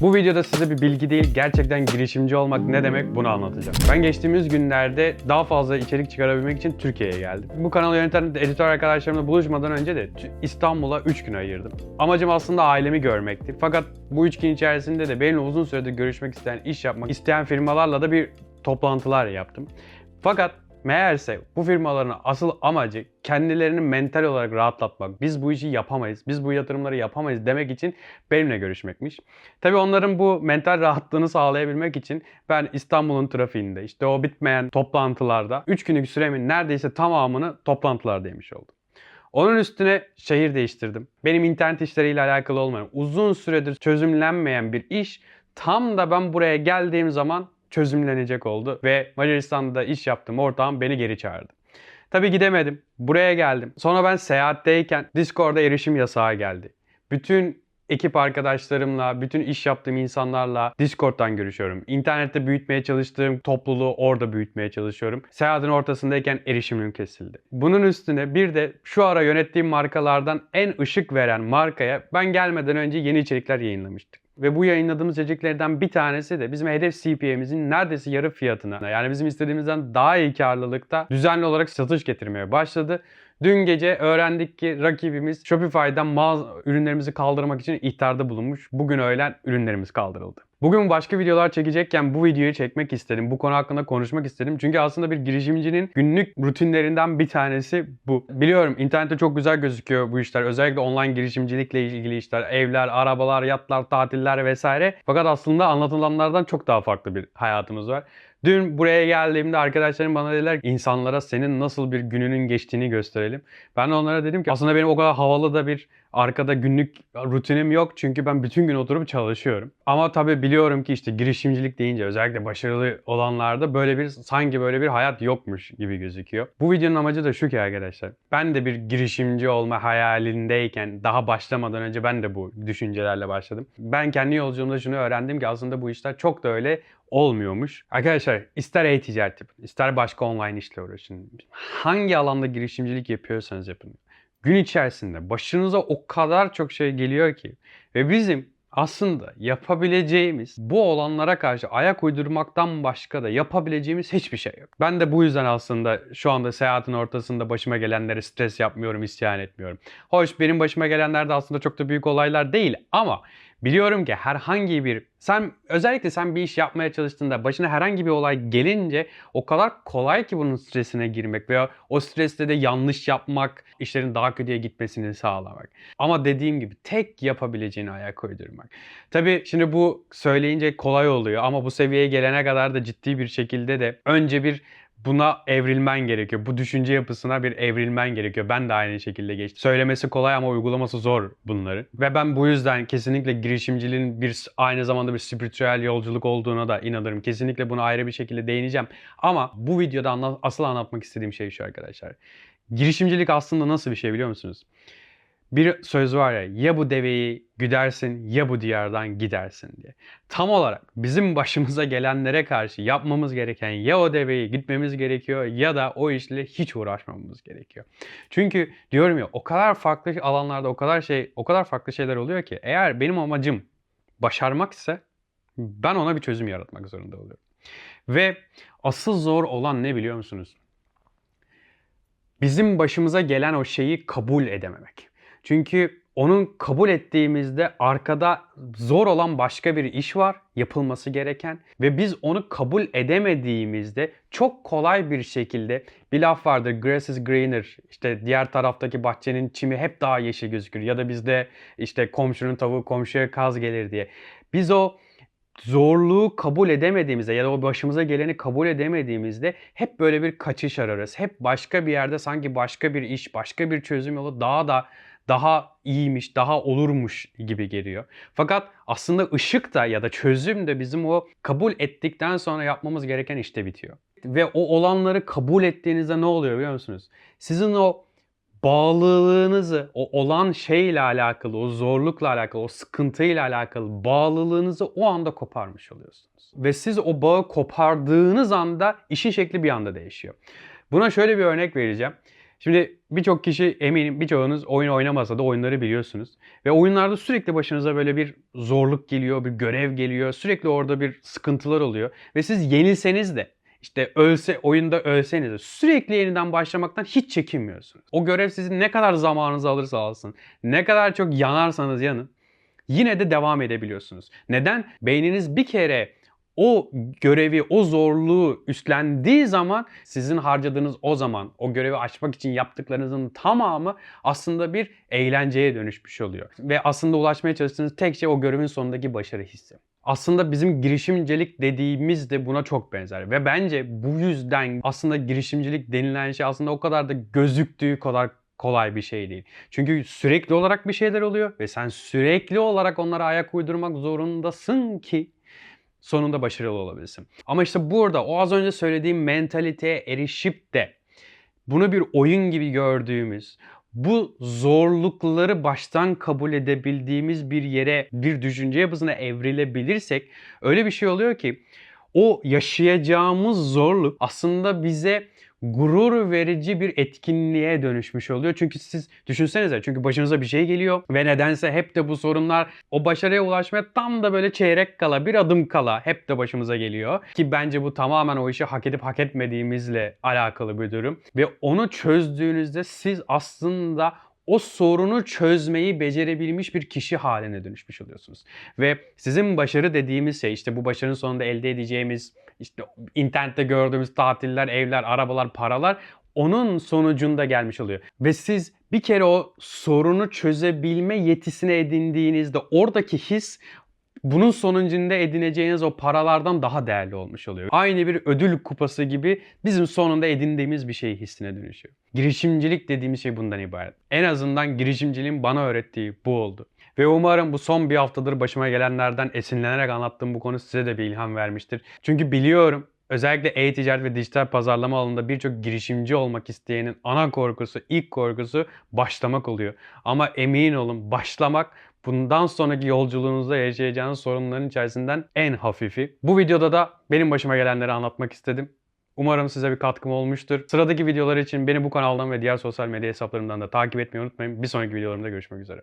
Bu videoda size bir bilgi değil, gerçekten girişimci olmak ne demek bunu anlatacağım. Ben geçtiğimiz günlerde daha fazla içerik çıkarabilmek için Türkiye'ye geldim. Bu kanalı yöneten editör arkadaşlarımla buluşmadan önce de İstanbul'a 3 gün ayırdım. Amacım aslında ailemi görmekti. Fakat bu 3 gün içerisinde de benimle uzun süredir görüşmek isteyen, iş yapmak isteyen firmalarla da bir toplantılar yaptım. Fakat meğerse bu firmaların asıl amacı kendilerini mental olarak rahatlatmak. Biz bu işi yapamayız, biz bu yatırımları yapamayız demek için benimle görüşmekmiş. Tabii onların bu mental rahatlığını sağlayabilmek için ben İstanbul'un trafiğinde işte o bitmeyen toplantılarda 3 günlük süremin neredeyse tamamını toplantılarda yemiş oldum. Onun üstüne şehir değiştirdim. Benim internet işleriyle alakalı olmayan, uzun süredir çözümlenmeyen bir iş tam da ben buraya geldiğim zaman çözümlenecek oldu ve Macaristan'da iş yaptığım ortağım beni geri çağırdı. Tabii gidemedim. Buraya geldim. Sonra ben seyahatteyken Discord'a erişim yasağı geldi. Bütün ekip arkadaşlarımla, bütün iş yaptığım insanlarla Discord'dan görüşüyorum. İnternette büyütmeye çalıştığım topluluğu orada büyütmeye çalışıyorum. Seyahatin ortasındayken erişimim kesildi. Bunun üstüne bir de şu ara yönettiğim markalardan en ışık veren markaya ben gelmeden önce yeni içerikler yayınlamıştık. Ve bu yayınladığımız içeriklerden bir tanesi de bizim hedef CPM'imizin neredeyse yarı fiyatına yani bizim istediğimizden daha iyi karlılıkta düzenli olarak satış getirmeye başladı. Dün gece öğrendik ki rakibimiz Shopify'dan mağaza ürünlerimizi kaldırmak için ihtarda bulunmuş. Bugün öğlen ürünlerimiz kaldırıldı. Bugün başka videolar çekecekken bu videoyu çekmek istedim. Bu konu hakkında konuşmak istedim. Çünkü aslında bir girişimcinin günlük rutinlerinden bir tanesi bu. Biliyorum internette çok güzel gözüküyor bu işler. Özellikle online girişimcilikle ilgili işler. Evler, arabalar, yatlar, tatiller vesaire. Fakat aslında anlatılanlardan çok daha farklı bir hayatımız var. Dün buraya geldiğimde arkadaşlarım bana dediler insanlara senin nasıl bir gününün geçtiğini gösterelim. Ben de onlara dedim ki aslında benim o kadar havalı da bir arkada günlük rutinim yok. Çünkü ben bütün gün oturup çalışıyorum. Ama tabii biliyorum ki işte girişimcilik deyince özellikle başarılı olanlarda böyle bir sanki böyle bir hayat yokmuş gibi gözüküyor. Bu videonun amacı da şu ki arkadaşlar. Ben de bir girişimci olma hayalindeyken daha başlamadan önce ben de bu düşüncelerle başladım. Ben kendi yolculuğumda şunu öğrendim ki aslında bu işler çok da öyle olmuyormuş. Arkadaşlar ister e-ticaret yapın, ister başka online işle uğraşın. Hangi alanda girişimcilik yapıyorsanız yapın. Gün içerisinde başınıza o kadar çok şey geliyor ki ve bizim aslında yapabileceğimiz bu olanlara karşı ayak uydurmaktan başka da yapabileceğimiz hiçbir şey yok. Ben de bu yüzden aslında şu anda seyahatin ortasında başıma gelenlere stres yapmıyorum, isyan etmiyorum. Hoş benim başıma gelenler de aslında çok da büyük olaylar değil ama biliyorum ki herhangi bir sen özellikle sen bir iş yapmaya çalıştığında başına herhangi bir olay gelince o kadar kolay ki bunun stresine girmek veya o streste de yanlış yapmak, işlerin daha kötüye gitmesini sağlamak. Ama dediğim gibi tek yapabileceğini ayak uydurmak. Tabii şimdi bu söyleyince kolay oluyor ama bu seviyeye gelene kadar da ciddi bir şekilde de önce bir buna evrilmen gerekiyor. Bu düşünce yapısına bir evrilmen gerekiyor. Ben de aynı şekilde geçtim. Söylemesi kolay ama uygulaması zor bunların. Ve ben bu yüzden kesinlikle girişimciliğin bir aynı zamanda bir spiritüel yolculuk olduğuna da inanırım. Kesinlikle buna ayrı bir şekilde değineceğim. Ama bu videoda anla- asıl anlatmak istediğim şey şu arkadaşlar. Girişimcilik aslında nasıl bir şey biliyor musunuz? Bir söz var ya ya bu deveyi güdersin ya bu diyardan gidersin diye. Tam olarak bizim başımıza gelenlere karşı yapmamız gereken ya o deveyi gitmemiz gerekiyor ya da o işle hiç uğraşmamamız gerekiyor. Çünkü diyorum ya o kadar farklı alanlarda o kadar şey o kadar farklı şeyler oluyor ki eğer benim amacım başarmak ise ben ona bir çözüm yaratmak zorunda oluyorum. Ve asıl zor olan ne biliyor musunuz? Bizim başımıza gelen o şeyi kabul edememek. Çünkü onun kabul ettiğimizde arkada zor olan başka bir iş var yapılması gereken ve biz onu kabul edemediğimizde çok kolay bir şekilde bir laf vardır grass is greener işte diğer taraftaki bahçenin çimi hep daha yeşil gözükür ya da bizde işte komşunun tavuğu komşuya kaz gelir diye. Biz o zorluğu kabul edemediğimizde ya da o başımıza geleni kabul edemediğimizde hep böyle bir kaçış ararız. Hep başka bir yerde sanki başka bir iş, başka bir çözüm yolu daha da daha iyiymiş, daha olurmuş gibi geliyor. Fakat aslında ışık da ya da çözüm de bizim o kabul ettikten sonra yapmamız gereken işte bitiyor. Ve o olanları kabul ettiğinizde ne oluyor biliyor musunuz? Sizin o bağlılığınızı, o olan şeyle alakalı, o zorlukla alakalı, o sıkıntıyla alakalı bağlılığınızı o anda koparmış oluyorsunuz. Ve siz o bağı kopardığınız anda işin şekli bir anda değişiyor. Buna şöyle bir örnek vereceğim. Şimdi birçok kişi eminim birçoğunuz oyun oynamasa da oyunları biliyorsunuz. Ve oyunlarda sürekli başınıza böyle bir zorluk geliyor, bir görev geliyor. Sürekli orada bir sıkıntılar oluyor. Ve siz yenilseniz de işte ölse oyunda ölseniz de sürekli yeniden başlamaktan hiç çekinmiyorsunuz. O görev sizin ne kadar zamanınızı alırsa alsın, ne kadar çok yanarsanız yanın yine de devam edebiliyorsunuz. Neden? Beyniniz bir kere o görevi, o zorluğu üstlendiği zaman sizin harcadığınız o zaman, o görevi açmak için yaptıklarınızın tamamı aslında bir eğlenceye dönüşmüş oluyor. Ve aslında ulaşmaya çalıştığınız tek şey o görevin sonundaki başarı hissi. Aslında bizim girişimcilik dediğimiz de buna çok benzer. Ve bence bu yüzden aslında girişimcilik denilen şey aslında o kadar da gözüktüğü kadar kolay bir şey değil. Çünkü sürekli olarak bir şeyler oluyor ve sen sürekli olarak onlara ayak uydurmak zorundasın ki sonunda başarılı olabilsin. Ama işte burada o az önce söylediğim mentaliteye erişip de bunu bir oyun gibi gördüğümüz, bu zorlukları baştan kabul edebildiğimiz bir yere, bir düşünce yapısına evrilebilirsek öyle bir şey oluyor ki o yaşayacağımız zorluk aslında bize gurur verici bir etkinliğe dönüşmüş oluyor. Çünkü siz düşünsenize çünkü başınıza bir şey geliyor ve nedense hep de bu sorunlar o başarıya ulaşmaya tam da böyle çeyrek kala, bir adım kala hep de başımıza geliyor. Ki bence bu tamamen o işi hak edip hak etmediğimizle alakalı bir durum. Ve onu çözdüğünüzde siz aslında o sorunu çözmeyi becerebilmiş bir kişi haline dönüşmüş oluyorsunuz. Ve sizin başarı dediğimiz şey işte bu başarının sonunda elde edeceğimiz işte internette gördüğümüz tatiller, evler, arabalar, paralar onun sonucunda gelmiş oluyor. Ve siz bir kere o sorunu çözebilme yetisine edindiğinizde oradaki his bunun sonucunda edineceğiniz o paralardan daha değerli olmuş oluyor. Aynı bir ödül kupası gibi bizim sonunda edindiğimiz bir şey hissine dönüşüyor. Girişimcilik dediğimiz şey bundan ibaret. En azından girişimciliğin bana öğrettiği bu oldu. Ve umarım bu son bir haftadır başıma gelenlerden esinlenerek anlattığım bu konu size de bir ilham vermiştir. Çünkü biliyorum özellikle e-ticaret ve dijital pazarlama alanında birçok girişimci olmak isteyenin ana korkusu, ilk korkusu başlamak oluyor. Ama emin olun başlamak bundan sonraki yolculuğunuzda yaşayacağınız sorunların içerisinden en hafifi. Bu videoda da benim başıma gelenleri anlatmak istedim. Umarım size bir katkım olmuştur. Sıradaki videolar için beni bu kanaldan ve diğer sosyal medya hesaplarımdan da takip etmeyi unutmayın. Bir sonraki videolarımda görüşmek üzere.